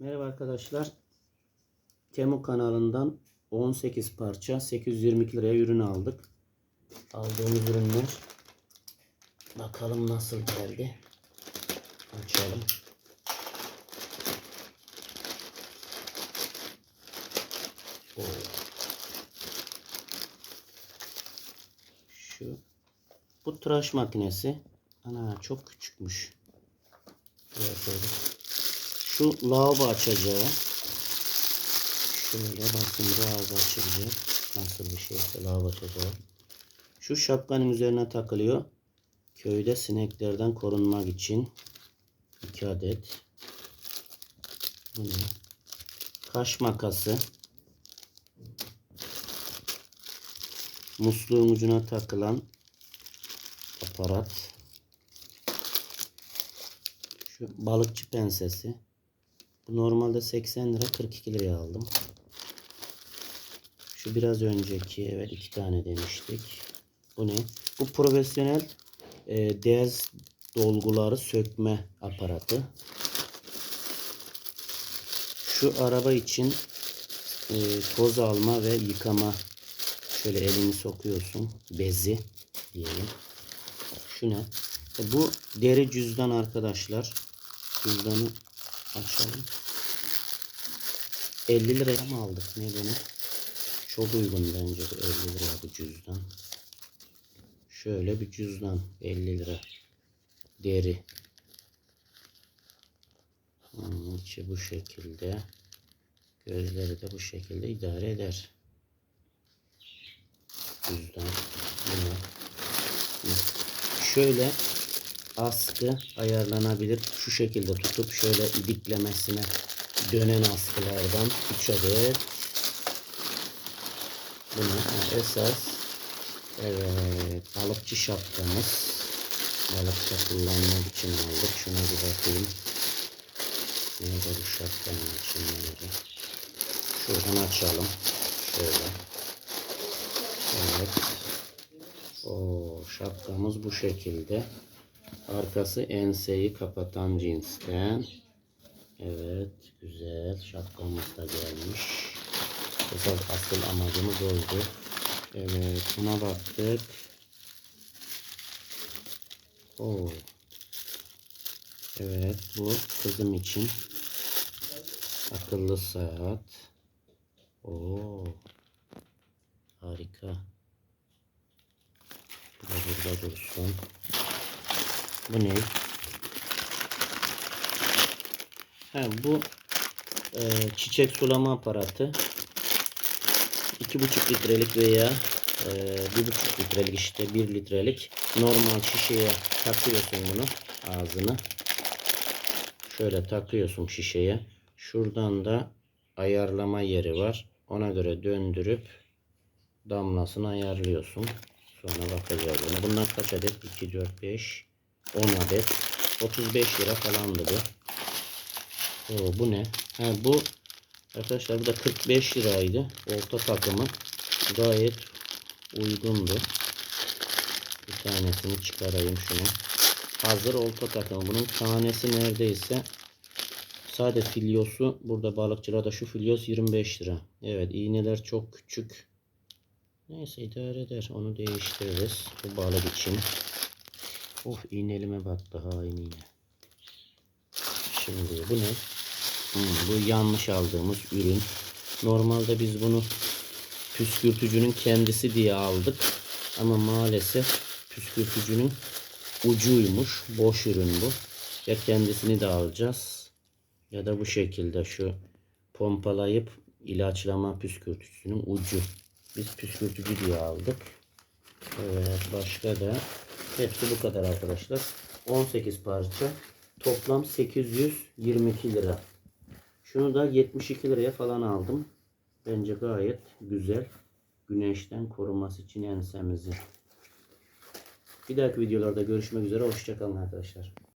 Merhaba arkadaşlar. Temu kanalından 18 parça 822 liraya ürün aldık. Aldığımız ürünler bakalım nasıl geldi. Açalım. Oo. Şu bu tıraş makinesi. Ana çok küçükmüş. Şöyle koyduk. Şu lavabo açacağı. Şöyle bakın lavabo açılacak. Nasıl bir şeyse lavabo açacağı. Şu şapkanın üzerine takılıyor. Köyde sineklerden korunmak için. 2 adet. Bu ne? Kaş makası. Musluğun ucuna takılan aparat. Şu balıkçı pensesi. Bu normalde 80 lira 42 liraya aldım. Şu biraz önceki evet iki tane demiştik. Bu ne? Bu profesyonel e, dez dolguları sökme aparatı. Şu araba için e, toz alma ve yıkama. Şöyle elini sokuyorsun. Bezi diyelim. Şu ne? E, Bu deri cüzdan arkadaşlar. Cüzdanı açalım. 50 liraya mı aldık? Ne bunu? Çok uygun bence bu 50 liraya bu cüzdan. Şöyle bir cüzdan 50 lira. Deri. Hmm, içi bu şekilde. Gözleri de bu şekilde idare eder. Cüzdan. Bunu. Şöyle askı ayarlanabilir. Şu şekilde tutup şöyle diklemesine dönen askılardan 3 adet. Bunu esas evet, balıkçı şapkamız. Balıkta kullanmak için aldık. Şuna bir bakayım. Nerede bu şapkanın içindeleri? Şuradan açalım. Şöyle. Evet. O şapkamız bu şekilde. Arkası enseyi kapatan cinsten. Evet, güzel. Şapkamız da gelmiş. Esas asıl amacımız oydu. Evet, buna baktık. Oo. Evet, bu kızım için akıllı saat. Oo. Harika. Bu da burada dursun. Bu ne? Ha, bu e, çiçek sulama aparatı. 2,5 litrelik veya e, 1,5 litrelik işte 1 litrelik normal şişeye takıyorsun bunu ağzını. Şöyle takıyorsun şişeye. Şuradan da ayarlama yeri var. Ona göre döndürüp damlasını ayarlıyorsun. Sonra bakacağız buna. Bunlar kaç adet? 2, 4, 5, 10 adet. 35 lira falandı bu. Oo, bu ne? Ha, bu arkadaşlar bu da 45 liraydı. Olta takımı. Gayet uygundu. Bir tanesini çıkarayım şunu. Hazır olta takımı. Bunun tanesi neredeyse sade filyosu burada balıkçılarda şu filyos 25 lira. Evet iğneler çok küçük. Neyse idare eder. Onu değiştiririz. Bu balık için. Of iğnelime battı hain iğne. Şimdi bu ne? Hmm, bu yanlış aldığımız ürün. Normalde biz bunu püskürtücünün kendisi diye aldık. Ama maalesef püskürtücünün ucuymuş. Boş ürün bu. Ya kendisini de alacağız. Ya da bu şekilde şu pompalayıp ilaçlama püskürtücüsünün ucu. Biz püskürtücü diye aldık. Evet başka da hepsi bu kadar arkadaşlar. 18 parça. Toplam 822 lira. Şunu da 72 liraya falan aldım. Bence gayet güzel. Güneşten koruması için ensemizi. Bir dahaki videolarda görüşmek üzere. Hoşçakalın arkadaşlar.